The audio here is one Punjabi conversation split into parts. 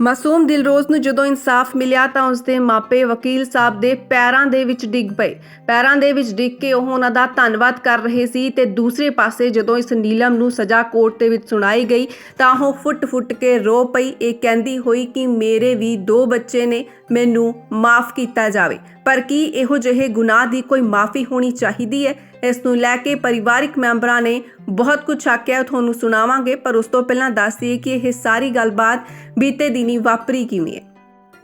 ਮਾਸੂਮ ਦਿਲਰੋਜ਼ ਨੂੰ ਜਦੋਂ ਇਨਸਾਫ ਮਿਲਿਆ ਤਾਂ ਉਸਦੇ ਮਾਪੇ ਵਕੀਲ ਸਾਹਿਬ ਦੇ ਪੈਰਾਂ ਦੇ ਵਿੱਚ ਡਿੱਗ ਪਏ। ਪੈਰਾਂ ਦੇ ਵਿੱਚ ਡਿੱਗ ਕੇ ਉਹ ਉਹਨਾਂ ਦਾ ਧੰਨਵਾਦ ਕਰ ਰਹੇ ਸੀ ਤੇ ਦੂਸਰੇ ਪਾਸੇ ਜਦੋਂ ਇਸ ਨੀਲਮ ਨੂੰ ਸਜ਼ਾ ਕੋਰਟ ਦੇ ਵਿੱਚ ਸੁਣਾਈ ਗਈ ਤਾਂ ਉਹ ਫੁੱਟ-ਫੁੱਟ ਕੇ ਰੋ ਪਈ। ਇਹ ਕਹਿੰਦੀ ਹੋਈ ਕਿ ਮੇਰੇ ਵੀ ਦੋ ਬੱਚੇ ਨੇ, ਮੈਨੂੰ ਮਾਫ ਕੀਤਾ ਜਾਵੇ। ਪਰ ਕੀ ਇਹੋ ਜਿਹੇ ਗੁਨਾਹ ਦੀ ਕੋਈ ਮਾਫੀ ਹੋਣੀ ਚਾਹੀਦੀ ਹੈ? ਇਸ ਨੂੰ ਲੈ ਕੇ ਪਰਿਵਾਰਿਕ ਮੈਂਬਰਾਂ ਨੇ ਬਹੁਤ ਕੁਝ ਆਖਿਆ, ਤੁਹਾਨੂੰ ਸੁਣਾਵਾਂਗੇ, ਪਰ ਉਸ ਤੋਂ ਪਹਿਲਾਂ ਦੱਸ ਦਈਏ ਕਿ ਇਹ ਸਾਰੀ ਗੱਲਬਾਤ ਬੀਤੇ ਦਿਨੀ ਵਾਪਰੀ ਕਿਵੇਂ ਹੈ।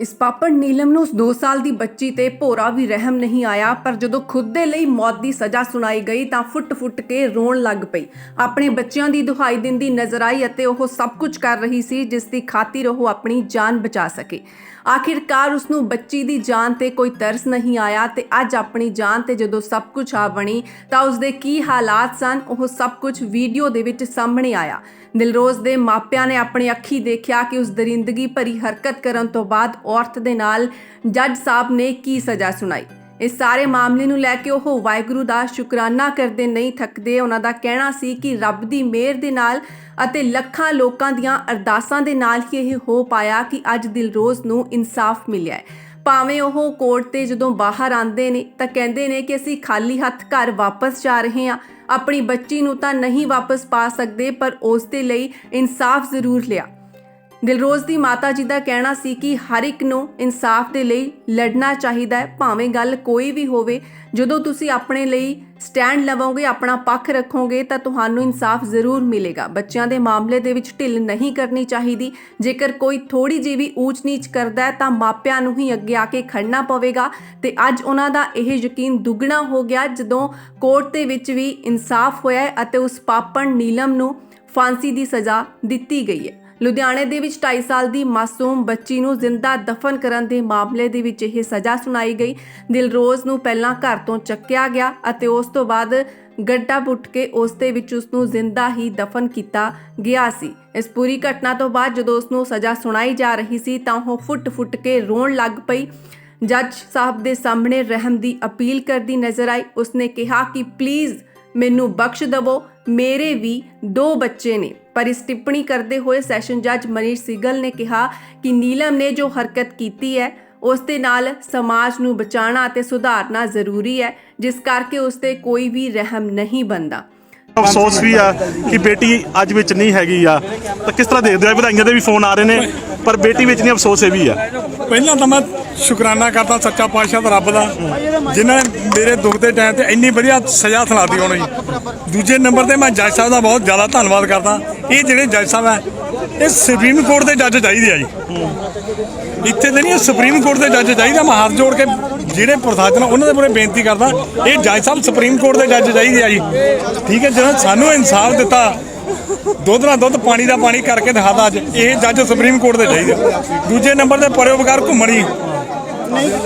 ਇਸ ਪਾਪੜ ਨੀਲਮ ਨੂੰ ਉਸ 2 ਸਾਲ ਦੀ ਬੱਚੀ ਤੇ ਭੋਰਾ ਵੀ ਰਹਿਮ ਨਹੀਂ ਆਇਆ, ਪਰ ਜਦੋਂ ਖੁਦ ਦੇ ਲਈ ਮੌਤ ਦੀ ਸਜ਼ਾ ਸੁਣਾਈ ਗਈ ਤਾਂ ਫੁੱਟ-ਫੁੱਟ ਕੇ ਰੋਣ ਲੱਗ ਪਈ। ਆਪਣੇ ਬੱਚਿਆਂ ਦੀ ਦੁਹਾਈ ਦਿੰਦੀ ਨਜ਼ਰ ਆਈ ਅਤੇ ਉਹ ਸਭ ਕੁਝ ਕਰ ਰਹੀ ਸੀ, ਜਿਸ ਦੀ ਖਾਤਰ ਉਹ ਆਪਣੀ ਜਾਨ ਬਚਾ ਸਕੇ। ਆਖਿਰਕਾਰ ਉਸ ਨੂੰ ਬੱਚੀ ਦੀ ਜਾਨ ਤੇ ਕੋਈ ਤਰਸ ਨਹੀਂ ਆਇਆ ਤੇ ਅੱਜ ਆਪਣੀ ਜਾਨ ਤੇ ਜਦੋਂ ਸਭ ਕੁਝ ਆ ਬਣੀ ਤਾਂ ਉਸ ਦੇ ਕੀ ਹਾਲਾਤ ਸਨ, ਉਹ ਸਭ ਕੁਝ ਵੀਡੀਓ ਦੇ ਵਿੱਚ ਸਾਹਮਣੇ ਆਇਆ। ਦਿਲਰੋਜ਼ ਦੇ ਮਾਪਿਆਂ ਨੇ ਆਪਣੀ ਅੱਖੀ ਦੇਖਿਆ ਕਿ ਉਸ ਦਰਿੰਦਗੀ ਭਰੀ ਹਰਕਤ ਕਰਨ ਤੋਂ ਬਾਅਦ ਔਰਤ ਦੇ ਨਾਲ ਜੱਜ ਸਾਹਿਬ ਨੇ ਕੀ ਸਜ਼ਾ ਸੁਣਾਈ। ਇਸ ਸਾਰੇ ਮਾਮਲੇ ਨੂੰ ਲੈ ਕੇ ਉਹ ਵਾਹਿਗੁਰੂ ਦਾ ਸ਼ੁਕਰਾਨਾ ਕਰਦੇ ਨਹੀਂ ਥੱਕਦੇ। ਉਹਨਾਂ ਦਾ ਕਹਿਣਾ ਸੀ ਕਿ ਰੱਬ ਦੀ ਮਿਹਰ ਦੇ ਨਾਲ ਅਤੇ ਲੱਖਾਂ ਲੋਕਾਂ ਦੀਆਂ ਅਰਦਾਸਾਂ ਦੇ ਨਾਲ ਹੀ ਇਹ ਹੋ ਪਾਇਆ ਕਿ ਅੱਜ ਦਿਲਰੋਜ਼ ਨੂੰ ਇਨਸਾਫ ਮਿਲਿਆ ਹੈ। ਭਾਵੇਂ ਉਹ ਕੋਰਟ ਤੇ ਜਦੋਂ ਬਾਹਰ ਆਉਂਦੇ ਨੇ ਤਾਂ ਕਹਿੰਦੇ ਨੇ ਕਿ ਅਸੀਂ ਖਾਲੀ ਹੱਥ ਘਰ ਵਾਪਸ ਜਾ ਰਹੇ ਹਾਂ। ਆਪਣੀ ਬੱਚੀ ਨੂੰ ਤਾਂ ਨਹੀਂ ਵਾਪਸ ਪਾ ਸਕਦੇ, ਪਰ ਉਸ ਦੇ ਲਈ ਇਨਸਾਫ ਜ਼ਰੂਰ ਲਿਆ। ਦਿਲਰੋਜ਼ ਦੀ ਮਾਤਾ ਜੀ ਦਾ ਕਹਿਣਾ ਸੀ ਕਿ ਹਰ ਇੱਕ ਨੂੰ ਇਨਸਾਫ ਦੇ ਲਈ ਲੜਨਾ ਚਾਹੀਦਾ ਹੈ, ਭਾਵੇਂ ਗੱਲ ਕੋਈ ਵੀ ਹੋਵੇ। ਜਦੋਂ ਤੁਸੀਂ ਆਪਣੇ ਲਈ ਸਟੈਂਡ ਲਵੋਗੇ, ਆਪਣਾ ਪੱਖ ਰੱਖੋਗੇ, ਤਾਂ ਤੁਹਾਨੂੰ ਇਨਸਾਫ ਜ਼ਰੂਰ ਮਿਲੇਗਾ। ਬੱਚਿਆਂ ਦੇ ਮਾਮਲੇ ਦੇ ਵਿੱਚ ਢਿੱਲ ਨਹੀਂ ਕਰਨੀ ਚਾਹੀਦੀ। ਜੇਕਰ ਕੋਈ ਥੋੜੀ ਜਿਹੀ ਵੀ ਊਚ ਨੀਚ ਕਰਦਾ ਹੈ, ਤਾਂ ਮਾਪਿਆਂ ਨੂੰ ਹੀ ਅੱਗੇ ਆ ਕੇ ਖੜਨਾ ਪਵੇਗਾ। ਤੇ ਅੱਜ ਉਹਨਾਂ ਦਾ ਇਹ ਯਕੀਨ ਦੁੱਗਣਾ ਹੋ ਗਿਆ, ਜਦੋਂ ਕੋਰਟ ਦੇ ਵਿੱਚ ਵੀ ਇਨਸਾਫ ਹੋਇਆ ਅਤੇ ਉਸ ਪਾਪਣ ਨੀਲਮ ਨੂੰ ਫਾਂਸੀ ਦੀ ਸਜ਼ਾ ਦਿੱਤੀ ਗਈ ਹੈ। ਲੁਧਿਆਣੇ ਦੇ ਵਿੱਚ 2.5 ਸਾਲ ਦੀ ਮਾਸੂਮ ਬੱਚੀ ਨੂੰ ਜ਼ਿੰਦਾ ਦਫਨ ਕਰਨ ਦੇ ਮਾਮਲੇ ਦੇ ਵਿੱਚ ਇਹ ਸਜ਼ਾ ਸੁਣਾਈ ਗਈ। ਦਿਲਰੋਜ਼ ਨੂੰ ਪਹਿਲਾਂ ਘਰ ਤੋਂ ਚੱਕਿਆ ਗਿਆ ਅਤੇ ਉਸ ਤੋਂ ਬਾਅਦ ਗੱਡਾ ਪੁੱਟ ਕੇ ਉਸ ਦੇ ਵਿੱਚ ਉਸ ਨੂੰ ਜ਼ਿੰਦਾ ਹੀ ਦਫਨ ਕੀਤਾ ਗਿਆ ਸੀ। ਇਸ ਪੂਰੀ ਘਟਨਾ ਤੋਂ ਬਾਅਦ ਜਦੋਂ ਉਸ ਨੂੰ ਸਜ਼ਾ ਸੁਣਾਈ ਜਾ ਰਹੀ ਸੀ ਤਾਂ ਉਹ ਫੁੱਟ-ਫੁੱਟ ਕੇ ਰੋਣ ਲੱਗ ਪਈ। ਜੱਜ ਸਾਹਿਬ ਦੇ ਸਾਹਮਣੇ ਰਹਿਮ ਦੀ ਅਪੀਲ ਕਰਦੀ ਨਜ਼ਰ ਆਈ। ਉਸਨੇ ਕਿਹਾ ਕਿ, ਪਲੀਜ਼, ਮੈਨੂੰ ਬਖਸ਼ ਦਵੋ। ਮੇਰੇ ਵੀ ਦੋ ਬੱਚੇ ਨੇ। ਪਰ ਇਸ ਟਿੱਪਣੀ ਕਰਦੇ ਹੋਏ ਸੈਸ਼ਨ ਜੱਜ ਮਨੀਸ਼ ਸਿਗਲ ਨੇ ਕਿਹਾ ਕਿ ਨੀਲਮ ਨੇ ਜੋ ਹਰਕਤ ਕੀਤੀ ਹੈ, ਉਸ ਦੇ ਨਾਲ ਸਮਾਜ ਨੂੰ ਬਚਾਉਣਾ ਅਤੇ ਸੁਧਾਰਨਾ ਜ਼ਰੂਰੀ ਹੈ, ਜਿਸ ਕਰਕੇ ਉਸ ਤੇ ਕੋਈ ਵੀ ਰਹਿਮ ਨਹੀਂ ਬੰਦਾ ਅਫਸੋਸ ਵੀ ਆ ਕਿ ਬੇਟੀ ਅੱਜ ਵਿੱਚ ਨਹੀਂ ਹੈਗੀ ਆ। ਤਾਂ ਕਿਸ ਤਰ੍ਹਾਂ ਦੇਖਦੇ ਹੋ? ਵਧਾਈਆਂ ਦੇ ਵੀ ਫੋਨ ਆ ਰਹੇ ਨੇ, ਪਰ ਬੇਟੀ ਵਿੱਚ ਨਹੀਂ, ਅਫਸੋਸ ਇਹ ਵੀ ਆ। ਪਹਿਲਾਂ ਤਾਂ ਮੈਂ ਸ਼ੁਕਰਾਨਾ ਕਰਦਾ ਸੱਚਾ ਪਾਤਸ਼ਾਹ ਦਾ ਰੱਬ ਦਾ, ਜਿਨ੍ਹਾਂ ਮੇਰੇ ਦੁੱਖ ਦੇ ਟਾਈਮ ਤੇ ਇੰਨੀ ਵਧੀਆ ਸਜ਼ਾ ਸੁਣਾਤੀ ਉਹਨਾਂ ਜੀ ਦੂਜੇ ਨੰਬਰ ਤੇ ਮੈਂ ਜੱਜ ਸਾਹਿਬ ਦਾ ਬਹੁਤ ਜ਼ਿਆਦਾ ਧੰਨਵਾਦ ਕਰਦਾ। ਇਹ ਜਿਹੜੇ ਜੱਜ ਸਾਹਿਬ ਹੈ ਇਹ ਸੁਪਰੀਮ ਕੋਰਟ ਦੇ ਜੱਜ ਚਾਹੀਦੇ ਆ ਜੀ। ਇੱਥੇ ਤੇ ਨਹੀਂ ਸੁਪਰੀਮ ਕੋਰਟ ਦੇ ਜੱਜ ਚਾਹੀਦਾ ਮੈਂ ਹੱਥ ਜੋੜ ਕੇ ਜਿਹੜੇ ਪ੍ਰਸ਼ਾਸਨ ਆ, ਉਹਨਾਂ ਦੇ ਮੂਹਰੇ ਬੇਨਤੀ ਕਰਦਾ ਇਹ ਜੱਜ ਸਾਹਿਬ ਸੁਪਰੀਮ ਕੋਰਟ ਦੇ ਜੱਜ ਚਾਹੀਦੇ ਆ ਜੀ। ਠੀਕ ਹੈ ਜਦੋਂ ਸਾਨੂੰ ਇਨਸਾਫ ਦਿੱਤਾ ਦੁੱਧ ਨਾਲ ਦੁੱਧ ਪਾਣੀ ਦਾ ਪਾਣੀ ਕਰਕੇ ਦਿਖਾਦਾ ਅੱਜ ਇਹ ਜੱਜ ਸੁਪਰੀਮ ਕੋਰਟ ਦੇ ਚਾਹੀਦਾ ਦੂਜੇ ਨੰਬਰ ਤੇ ਪਰਉਪਕਾਰ ਘੁੰਮਣੀ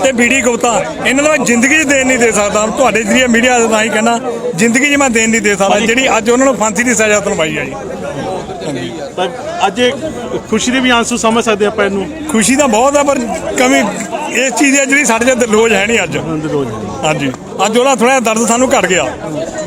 ਤੇ ਬੀੜੀ ਗੁਪਤਾ। ਇਹਨਾਂ ਨੂੰ ਮੈਂ ਜ਼ਿੰਦਗੀ 'ਚ ਦੇਣ ਨਹੀਂ ਦੇ ਸਕਦਾ। ਤੁਹਾਡੇ ਜਰੀਏ ਮੀਡੀਆ ਦਾ ਤਾਂ ਹੀ ਕਹਿਣਾ ਜ਼ਿੰਦਗੀ 'ਚ ਮੈਂ ਦੇਣ ਨਹੀਂ ਦੇ ਸਕਦਾ। ਜਿਹੜੀ ਅੱਜ ਉਹਨਾਂ ਨੂੰ ਫਾਂਸੀ ਦੀ ਸਜ਼ਾ ਸੁਣਵਾਈ ਆ ਜੀ। ਤਾਂ ਅੱਜ ਇਹ ਖੁਸ਼ੀ ਦੇ ਵੀ ਆਂਸੂ ਸਮਝ ਸਕਦੇ ਆਪਾਂ ਇਹਨੂੰ। ਖੁਸ਼ੀ ਤਾਂ ਬਹੁਤ ਆ ਪਰ ਕਮੀ ਇਸ ਚੀਜ਼ ਦੀ ਆ ਜਿਹੜੀ ਸਾਡੇ ਚ ਲੋਜ ਹੈ ਨਹੀਂ ਅੱਜ। ਹਾਂਜੀ। ਅੱਜ ਉਹਦਾ ਥੋੜਾ ਦਰਦ ਸਾਨੂੰ ਘਟ ਗਿਆ।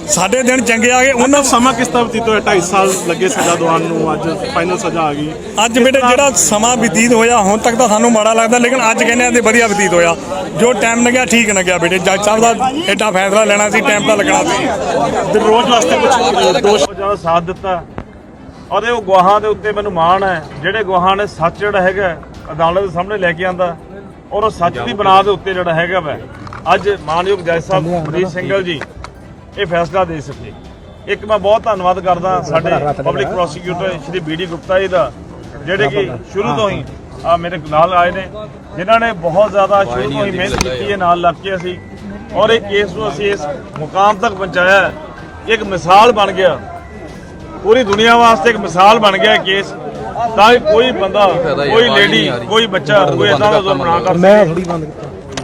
ਸਾਡੇ ਦਿਨ ਚੰਗੇ ਆ ਗਏ ਉਹਨਾਂ ਸਮਾਂ ਕਿਸ ਤਰ੍ਹਾਂ ਬਤੀਤ ਹੋਇਆ? 2.5 ਸਾਲ ਲੱਗੇ ਸਜ਼ਾ ਦਵਾਨ ਨੂੰ ਅੱਜ ਫਾਈਨਲ ਸਜ਼ਾ ਆ ਗਈ। ਅੱਜ ਬੇਟੇ ਜਿਹੜਾ ਸਮਾਂ ਬਤੀਤ ਹੋਇਆ ਹੁਣ ਤੱਕ ਤਾਂ ਸਾਨੂੰ ਮਾੜਾ ਲੱਗਦਾ ਲੇਕਿਨ ਅੱਜ ਕਹਿੰਦੇ ਆ ਤੇ ਵਧੀਆ ਬਤੀਤ ਹੋਇਆ। ਜੋ ਟਾਈਮ ਲੱਗਿਆ ਠੀਕ ਲੱਗਿਆ ਬੇਟੇ। ਜੱਜ ਸਾਹਿਬ ਦਾ ਐਡਾ ਫੈਸਲਾ ਲੈਣਾ ਸੀ ਟਾਈਮ ਤਾਂ ਲੱਗਣਾ ਸੀ। ਦਿਲਰੋਜ਼ ਵਾਸਤੇ ਕੁਝ ਦੋਸ਼ ਜ਼ਿਆਦਾ ਸਾਥ ਦਿੱਤਾ। ਔਰ ਉਹ ਗਵਾਹਾਂ ਦੇ ਉੱਤੇ ਮੈਨੂੰ ਮਾਣ ਹੈ ਜਿਹੜੇ ਗਵਾਹਾਂ ਨੇ ਸੱਚ ਜਿਹੜਾ ਹੈਗਾ ਅਦਾਲਤ ਦੇ ਸਾਹਮਣੇ ਲੈ ਕੇ ਆਂਦਾ ਔਰ ਉਹ ਸੱਚ ਦੀ ਬਣਾ ਦੇ ਉੱਤੇ ਜਿਹੜਾ ਹੈਗਾ ਵੈ। ਅੱਜ ਮਾਨਯੋਗ ਜੱਜ ਸਾਹਿਬ ਮਰੀਸ਼ ਸਿੰਘਲ ਜੀ ਇਹ ਫੈਸਲਾ ਦੇ ਸਕੇ ਇੱਕ ਮੈਂ ਬਹੁਤ ਧੰਨਵਾਦ ਕਰਦਾ ਸਾਡੇ public prosecutor Shri B D Gupta ji ਦਾ ਜਿਹੜੇ ਕਿ ਸ਼ੁਰੂ ਤੋਂ ਹੀ ਆ ਮੇਰੇ ਨਾਲ ਆਏ ਨੇ ਜਿਨ੍ਹਾਂ ਨੇ ਬਹੁਤ ਜ਼ਿਆਦਾ ਸ਼ੁਰੂ ਤੋਂ ਹੀ ਮਿਹਨਤ ਕੀਤੀ ਹੈ ਨਾਲ ਲੱਗ ਕੇ ਅਸੀਂ ਔਰ ਇਹ ਕੇਸ ਨੂੰ ਅਸੀਂ ਇਸ ਮੁਕਾਮ ਤੱਕ ਪਹੁੰਚਾਇਆ। ਇੱਕ ਮਿਸਾਲ ਬਣ ਗਿਆ। ਪੂਰੀ ਦੁਨੀਆ ਵਾਸਤੇ ਇੱਕ ਮਿਸਾਲ ਬਣ ਗਿਆ ਇਹ ਕੇਸ। ਤਾਂ ਕਿ ਕੋਈ ਬੰਦਾ ਕੋਈ ਲੇਡੀ ਕੋਈ ਬੱਚਾ ਕੋਈ ਇਦਾਂ ਦਾ ਜ਼ੁਲਮ ਨਾ ਕਰ ਸਕੇ।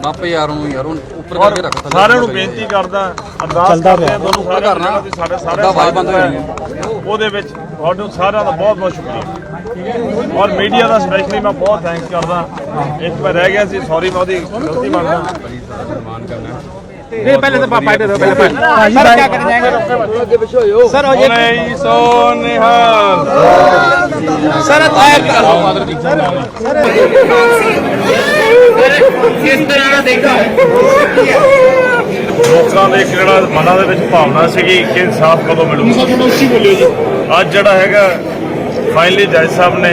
ਮਾਪੇ ਯਾਰ ਨੂੰ ਯਾਰ ਉੱਪਰ ਕਰਕੇ ਰੱਖ ਥੱਲੇ ਸਾਰਿਆਂ ਨੂੰ ਬੇਨਤੀ ਕਰਦਾ ਅਰਦਾਸ ਕਰਦੇ ਤੁਹਾਨੂੰ ਸਾਰਿਆਂ ਨੂੰ ਕਿ ਸਾਡੇ ਸਾਰੇ ਬੰਦ ਸਾਥ। ਉਹਦੇ ਵਿੱਚ ਤੁਹਾਨੂੰ ਸਾਰਿਆਂ ਦਾ ਬਹੁਤ ਬਹੁਤ ਸ਼ੁਕਰੀਆ। ਔਰ ਮੀਡੀਆ ਦਾ ਸਪੈਸ਼ਲੀ ਮੈਂ ਬਹੁਤ ਥੈਂਕਸ ਕਰਦਾ। ਇੱਕ ਮੈਂ ਰਹਿ ਗਿਆ ਸੀ ਸੌਰੀ ਮੈਂ ਉਹਦੀ ਗਲਤੀ ਮੰਨਦਾ। नहीं पहले तो पापा दे दो पहले पहले सर क्या करने जाएंगे सर हो ਬੋਲੇ ਸੋ ਨਿਹਾਲ ਸਰ ਲੋਕਾਂ ਦੇ ਇੱਕ ਜਿਹੜਾ ਮਨਾਂ ਦੇ ਵਿੱਚ ਭਾਵਨਾ ਸੀਗੀ ਕਿ ਇਨਸਾਫ ਕਦੋਂ ਮਿਲੂਗਾ ਅੱਜ ਜਿਹੜਾ ਹੈਗਾ ਫਾਈਨਲੀ ਜੱਜ ਸਾਹਿਬ ਨੇ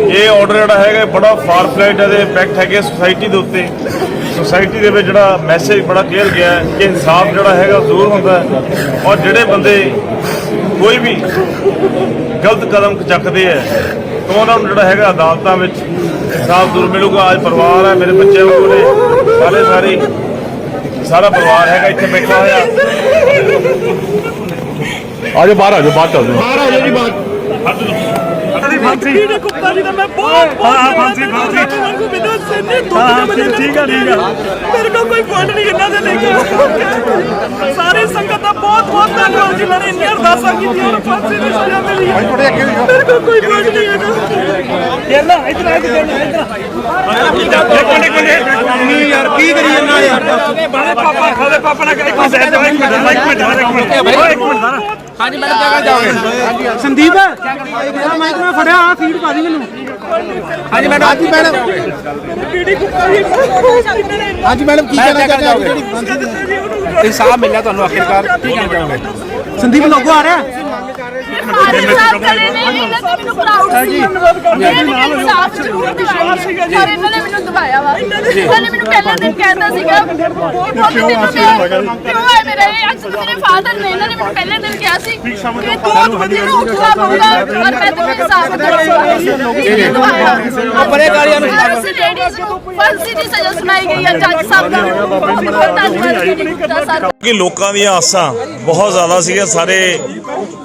ਇਹ ਆਰਡਰ ਜਿਹੜਾ ਹੈਗਾ ਬੜਾ ਫਾਰ ਫਲਾਈਟ ਇਹਦੇ ਇੰਪੈਕਟ ਹੈਗੇ ਸੁਸਾਇਟੀ ਦੇ ਉੱਤੇ। ਸੁਸਾਇਟੀ ਦੇ ਵਿੱਚ ਜਿਹੜਾ ਮੈਸੇਜ ਬੜਾ ਕਲੀਅਰ ਗਿਆ ਹੈ ਕਿ ਇਨਸਾਫ ਜਿਹੜਾ ਹੈਗਾ ਜ਼ਰੂਰ ਹੁੰਦਾ ਹੈ ਔਰ ਜਿਹੜੇ ਬੰਦੇ ਕੋਈ ਵੀ ਗਲਤ ਕਦਮ ਚੱਕਦੇ ਹੈ ਤਾਂ ਉਹਨਾਂ ਨੂੰ ਜਿਹੜਾ ਹੈਗਾ ਅਦਾਲਤਾਂ ਵਿੱਚ ਇਨਸਾਫ ਜ਼ਰੂਰ ਮਿਲੂਗਾ। ਅੱਜ ਪਰਿਵਾਰ ਹੈ ਮੇਰੇ ਬੱਚੇ ਕੋਲੇ ਸਾਰੇ ਸਾਰੇ ਸਾਰਾ ਪਰਿਵਾਰ ਹੈਗਾ ਇੱਥੇ ਬੈਠਾ ਹੋਇਆ। ਆਜੋ ਬਾਹਰ ਆਜੋ ਬਾਹਰ ਚੱਲਦੇ ਹਾਂ ਵੀਡੀਓ ਕੁੱਤਾ ਜੀ ਦਾ ਮੈਂ ਬਹੁਤ ਬਹੁਤ ਹਾਂ ਫਾਂਸੀ ਫਾਂਸੀ। ਮੈਨੂੰ ਮੈਨੂੰ ਸਿੰਨੇ ਦੁੱਧ ਦੇ ਠੀਕ ਆ ਠੀਕ ਆ। ਮੇਰੇ ਕੋਲ ਕੋਈ ਫੰਡ ਨਹੀਂ ਇਹਨਾਂ ਦੇ ਲੈ ਕੇ ਸਾਰੇ ਸੰਗਤ ਦਾ ਬਹੁਤ ਬਹੁਤ ਧੰਨਵਾਦ ਜਿਨ੍ਹਾਂ ਨੇ ਇੰਨੀਆਂ ਅਰਦਾਸਾਂ ਕੀਤੀਆਂ ਔਰ ਫਾਂਸੀ ਦੀ ਸਜ਼ਾ ਮਿਲੀ ਹੈ। ਮੇਰੇ ਕੋਲ ਕੋਈ ਫੰਡ ਨਹੀਂ ਹੈਗਾ। ਯਾਰ ਨਾ ਇਧਰ ਆ ਇਧਰ ਮਿੰਟ ਯਾਰ ਕੀ ਕਰੀ ਜਾਂਦਾ ਯਾਰ? ਬਾਰੇ ਪਾਪਾ ਖਾਦੇ ਪਾਪਾ ਨਾਲ ਇੱਕ ਮਿੰਟ ਇੱਕ ਮਿੰਟ ਇੱਕ ਮਿੰਟ ਇੱਕ ਮਿੰਟ। ਇੱਕ ਮਿੰਟ ਹਾਂਜੀ ਮੈਡਮ ਜਗ੍ਹਾ ਜਾਓਗੇ ਸੰਦੀਪ ਮਾਈਕ ਮੈਂ ਫੜਿਆ ਆ ਫੀਡ ਪਾ ਦੀ ਮੈਨੂੰ। ਹਾਂਜੀ ਮੈਡਮ। ਹਾਂਜੀ ਮੈਡਮ। ਹਾਂਜੀ ਮੈਡਮ ਕੀ ਕਹਿਣਾ ਚਾਹੁੰਦੇ ਹੋ? ਇਨਸਾਫ ਮਿਲਿਆ ਤੁਹਾਨੂੰ ਆਖਿਰਕਾਰ। ਕੀ ਕਹਿਣਾ ਚਾਹੋਗੇ? ਸੰਦੀਪ ਲੋਗੋ ਆ ਰਿਹਾ? ਸਾਰੇ ਸਾਥ ਖੜੇ ਨੇ ਇਹਨਾਂ ਤੇ ਮੈਨੂੰ ਪ੍ਰਾਊਡ ਸੀ। ਇਹਨਾਂ ਨੇ ਮੈਨੂੰ ਸਾਥ ਜ਼ਰੂਰ ਦਿਵਾਇਆ। ਪਰ ਇਹਨਾਂ ਨੇ ਮੈਨੂੰ ਦਬਾਇਆ ਵਾ। ਇਹਨਾਂ ਨੇ ਮੈਨੂੰ ਪਹਿਲਾਂ ਦਿਨ ਕਹਿੰਦਾ ਸੀਗਾ ਬਹੁਤ ਤੈਨੂੰ ਕਿਉਂ ਹੈ ਮੇਰੇ? ਅੱਜ ਮੇਰੇ ਫਾਦਰ ਨੇ ਇਹਨਾਂ ਨੇ ਮੈਨੂੰ ਪਹਿਲੇ ਦਿਨ ਕਿਹਾ ਸੀ ਕਿ ਤੂੰ ਵਧੀਆ ਉੱਠਣਾ ਪਊਗਾ ਪਰ ਮੈਂ ਦਵਾਉਂਗਾ ਇਹ ਦਵਾਇਆ ਬੜੇ ਗਾਲੀਆਂ ਨੂੰ ਲੇਡੀਜ਼ ਨੂੰ ਫਾਂਸੀ ਦੀ ਸਜ਼ਾ ਸੁਣਾਈ ਗਈ ਹੈ ਜੱਜ ਸਾਹਿਬ ਦਾ। ਬਹੁਤ ਬਹੁਤ ਧੰਨਵਾਦ ਜੀ ਸਰ ਕਿ ਲੋਕਾਂ ਦੀਆਂ ਆਸਾਂ ਬਹੁਤ ਜ਼ਿਆਦਾ ਸੀਗੀਆਂ। ਸਾਰੇ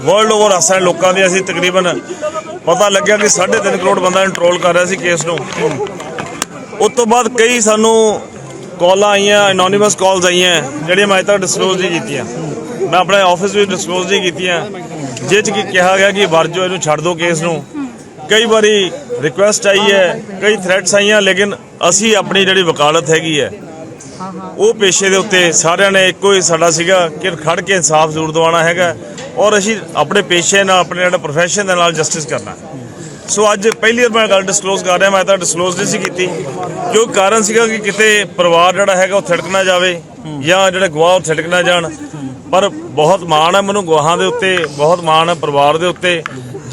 ਵਰਲਡ ਓਵਰ ਆਸਾਂ ਲੋਕਾਂ ਦੀਆਂ। ਸੀ ਤਕਰੀਬਨ ਪਤਾ ਲੱਗਿਆ ਕਿ 3.5 ਕਰੋੜ ਬੰਦਾ ਕੰਟਰੋਲ ਕਰ ਰਿਹਾ ਸੀ ਕੇਸ ਨੂੰ। ਉਸ ਤੋਂ ਬਾਅਦ ਕਈ ਸਾਨੂੰ ਕਾਲਾਂ ਆਈਆਂ ਐਨੋਨਿਮਸ ਕਾਲਸ ਆਈਆਂ, ਜਿਹੜੀਆਂ ਮੈਂ ਅੱਜ ਤੱਕ ਡਿਸਕਲੋਜ਼ ਨਹੀਂ ਕੀਤੀਆਂ। ਮੈਂ ਆਪਣੇ ਆਫਿਸ ਵਿੱਚ ਡਿਸਕਲੋਜ਼ ਨਹੀਂ ਕੀਤੀਆਂ। ਜਿਹ 'ਚ ਕਿ ਕਿਹਾ ਗਿਆ ਕਿ ਵਰਜੋ ਇਹਨੂੰ ਛੱਡ ਦਿਓ ਕੇਸ ਨੂੰ। ਕਈ ਵਾਰੀ ਰਿਕੁਐਸਟ ਆਈ ਹੈ, ਕਈ ਥ੍ਰੈਟਸ ਆਈਆਂ, ਲੇਕਿਨ ਅਸੀਂ ਆਪਣੀ ਜਿਹੜੀ ਵਕਾਲਤ ਹੈਗੀ ਹੈ ਉਹ ਪੇਸ਼ੇ ਦੇ ਉੱਤੇ ਸਾਰਿਆਂ ਨੇ ਇੱਕੋ ਹੀ ਸਾਡਾ ਸੀਗਾ ਕਿ ਖੜ ਕੇ ਇਨਸਾਫ ਜ਼ਰੂਰ ਦਿਵਾਉਣਾ ਹੈਗਾ ਔਰ ਅਸੀਂ ਆਪਣੇ ਪੇਸ਼ੇ ਨਾਲ, ਆਪਣੇ ਜਿਹੜਾ ਪ੍ਰੋਫੈਸ਼ਨ ਦੇ ਨਾਲ ਜਸਟਿਸ ਕਰਨਾ ਸੋ ਅੱਜ ਪਹਿਲੀ ਵਾਰ ਮੈਂ ਗੱਲ ਡਿਸਕਲੋਜ਼ ਕਰ ਰਿਹਾ, ਮੈਂ ਤਾਂ ਡਿਸਕਲੋਜ਼ ਨਹੀਂ ਸੀ ਕੀਤੀ। ਕਿਉਂਕਿ ਕਾਰਨ ਸੀਗਾ ਕਿ ਕਿਤੇ ਪਰਿਵਾਰ ਜਿਹੜਾ ਹੈਗਾ ਉਹ ਥੜਕ ਨਾ ਜਾਵੇ ਜਾਂ ਜਿਹੜੇ ਗਵਾਹ ਉਹ ਥੜਕ ਨਾ ਜਾਣ। ਪਰ ਬਹੁਤ ਮਾਣ ਹੈ ਮੈਨੂੰ ਗਵਾਹਾਂ ਦੇ ਉੱਤੇ, ਬਹੁਤ ਮਾਣ ਹੈ ਪਰਿਵਾਰ ਦੇ ਉੱਤੇ।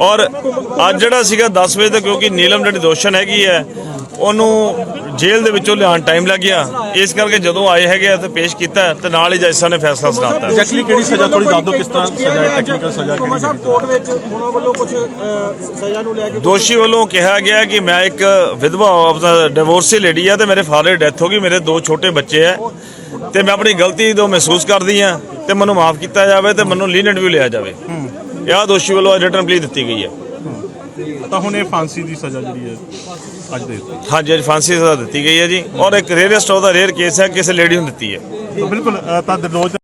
ਔਰ ਅੱਜ ਜਿਹੜਾ ਸੀਗਾ 10 ਵਜੇ ਤੱਕ ਕਿਉਂਕਿ ਨੀਲਮ ਜਿਹੜੀ ਦੋਸ਼ਣ ਹੈਗੀ ਹੈ ਉਹਨੂੰ ਜੇਲ੍ਹ ਦੇ ਵਿੱਚੋਂ ਲਿਆਉਣ ਟਾਈਮ ਲੱਗ ਗਿਆ। ਇਸ ਕਰਕੇ ਜਦੋਂ ਆਏ ਹੈਗੇ ਆ ਤੇ ਪੇਸ਼ ਕੀਤਾ ਤੇ ਨਾਲ ਹੀ ਜੱਜ ਸਾਹਿਬ ਨੇ ਫੈਸਲਾ ਸੁਣਾਤਾ ਐਕਚੁਅਲੀ ਕਿਹੜੀ ਸਜ਼ਾ ਥੋੜੀ ਦੱਸ ਦਿਓ ਕਿਸ ਤਰ੍ਹਾਂ ਸਜ਼ਾ ਹੈ ਟੈਕਨੀਕਲ ਸਜ਼ਾ ਕਿਹੜੀ ਹੈ ਕੋਰਟ ਵਿੱਚ ਉਹਨਾਂ ਵੱਲੋਂ ਕੁਝ ਸਜ਼ਾ ਨੂੰ ਲੈ ਕੇ ਦੋਸ਼ੀ ਵੱਲੋਂ ਕਿਹਾ ਗਿਆ ਕਿ ਮੈਂ ਇੱਕ ਵਿਧਵਾ ਆਫ ਦਾ ਡਿਵੋਰਸੀ ਲੇਡੀ ਆ ਤੇ ਮੇਰੇ ਫਾਦਰ ਡੈਥ ਹੋ ਗਈ ਮੇਰੇ ਦੋ ਛੋਟੇ ਬੱਚੇ ਆ ਤੇ ਮੈਂ ਆਪਣੀ ਗਲਤੀ ਤੋਂ ਮਹਿਸੂਸ ਕਰਦੀ ਆ ਤੇ ਮੈਨੂੰ ਮਾਫ ਕੀਤਾ ਜਾਵੇ ਤੇ ਮੈਨੂੰ ਲੀਨੈਂਟ ਵੀ ਲਿਆ ਜਾਵੇ। ਇਹ ਦੋਸ਼ੀ ਵੱਲੋਂ ਰਿਟਰਨ ਪਲੀ ਦਿੱਤੀ ਗਈ ਹੈ। ਤਾਂ ਹੁਣ ਇਹ ਫਾਂਸੀ ਦੀ ਸਜ਼ਾ ਜਿਹੜੀ ਹੈ ਅੱਜ ਦੇ ਦਿੱਤੀ। ਹਾਂਜੀ ਅੱਜ ਫਾਂਸੀ ਸਜ਼ਾ ਦਿੱਤੀ ਗਈ ਹੈ ਜੀ। ਔਰ ਇੱਕ ਰੇਅਰੈਸਟ ਉਹਦਾ ਰੇਅਰ ਕੇਸ ਹੈ ਕਿਸੇ ਲੇਡੀ ਨੂੰ ਦਿੱਤੀ ਹੈ। ਬਿਲਕੁਲ ਤਾਂ ਰੋਜ਼